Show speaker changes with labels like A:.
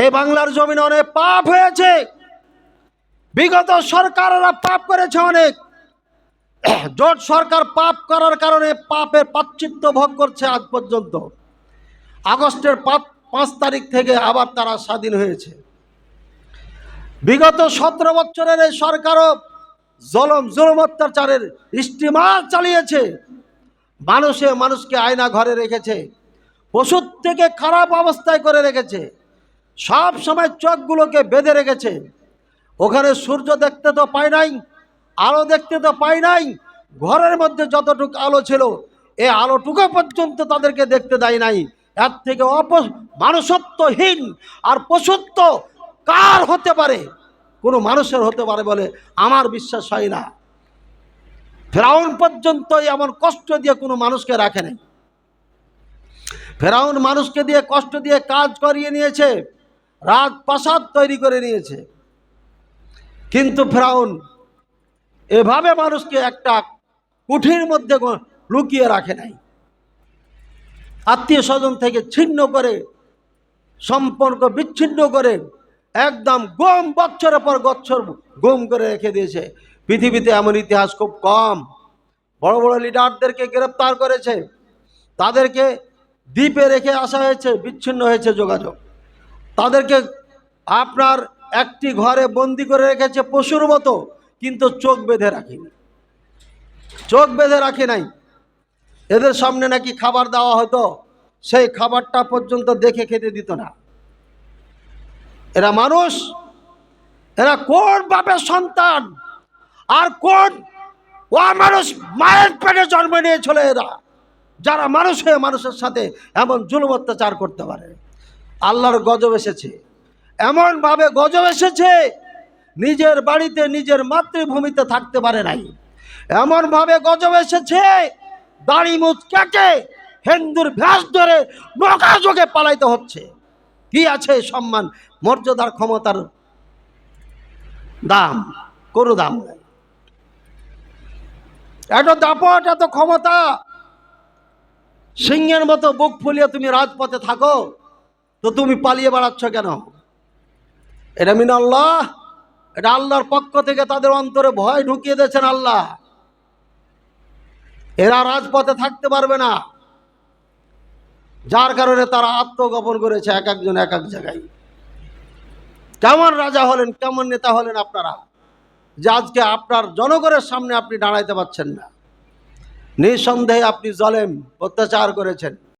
A: এই বাংলার জমিনে অনেক পাপ হয়েছে। বিগত সরকাররা পাপ করেছে অনেক। জোট সরকার পাপ করার কারণে পাপের পাচ্ছিত্য ভোগ করছে আজ পর্যন্ত। আগস্টের পাঁচ তারিখ থেকে আবার তারা স্বাধীন হয়েছে। বিগত সতেরো বছরের এই সরকারও জলম, জুলম অত্যাচারের স্টিমার চালিয়েছে। মানুষে মানুষকে আয়না ঘরে রেখেছে। পশুর থেকে খারাপ অবস্থায় করে রেখেছে। সব সময় চোখগুলোকে বেঁধে রেখেছে। ওখানে সূর্য দেখতে তো পাই নাই, আলো দেখতে তো পাই নাই, ঘরের মধ্যে যতটুকু আলো ছিল এই আলোটুকু পর্যন্ত তাদেরকে দেখতে দেয় নাই। এর থেকে অপ, মানুষত্বহীন আর পশুত্ব কার হতে পারে? কোনো মানুষের হতে পারে বলে আমার বিশ্বাস হয় না। ফেরাউন পর্যন্ত এমন কষ্ট দিয়ে কোনো মানুষকে রাখে নাই। ফেরাউন মানুষকে দিয়ে কষ্ট দিয়ে কাজ করিয়ে নিয়েছে। রাজপ্রাসাদ তৈরি করে নিয়েছে। কিন্তু ফ্রাউন এভাবে মানুষকে একটা কুঠির মধ্যে লুকিয়ে রাখে নাই। আত্মীয় স্বজন থেকে ছিন্ন করে, সম্পর্ক বিচ্ছিন্ন করে, একদম গম বছরের পর বছর গম করে রেখে দিয়েছে। পৃথিবীতে এমন ইতিহাস খুব কম। বড় বড় লিডারদেরকে গ্রেপ্তার করেছে। তাদেরকে দ্বীপে রেখে আসা হয়েছে, বিচ্ছিন্ন হয়েছে যোগাযোগ। তাদেরকে আপনার একটি ঘরে বন্দি করে রেখেছে পশুর মতো, কিন্তু চোখ বেঁধে রাখেনি। চোখ বেঁধে রাখে নাই। এদের সামনে নাকি খাবার দেওয়া হতো, সেই খাবারটা পর্যন্ত দেখে খেতে দিত না। এরা মানুষ, এরা কোন বাপের সন্তান, আর কোন ও মানুষ মায়ের পেটে জন্ম নিয়েছিল এরা, যারা মানুষ হয়ে মানুষের সাথে এমন জুলুম অত্যাচার করতে পারে? আল্লাহর গজব এসেছে। এমনভাবে গজব এসেছে, নিজের বাড়িতে নিজের মাতৃভূমিতে থাকতে পারে নাই। এমনভাবে গজব এসেছে, দাড়ি মুচ কেটে হিন্দুর ভ্যাস ধরে নৌকা যোগে পালাইতে হচ্ছে। কি আছে সম্মান, মর্যাদার ক্ষমতার দাম, কোনো দাম এত দাপট, এত ক্ষমতা, সিংহের মতো বুক ফুলিয়ে তুমি রাজপথে থাকো। তো তুমি পালিয়ে বেড়াচ্ছ কেন? এটা মিন আল্লাহ। এটা আল্লাহর পক্ষ থেকে তাদের অন্তরে ভয় ঢুকিয়ে দিয়েছেন আল্লাহ। এরা রাজপথে থাকতে পারবে না। যার কারণে তারা আত্মগোপন করেছে এক একজন এক এক জায়গায়। কেমন রাজা হলেন, কেমন নেতা হলেন আপনারা? যে আজকে আপনার জনগণের সামনে আপনি দাঁড়াইতে পারছেন না। নিঃসন্দেহে আপনি জলেম, অত্যাচার করেছেন।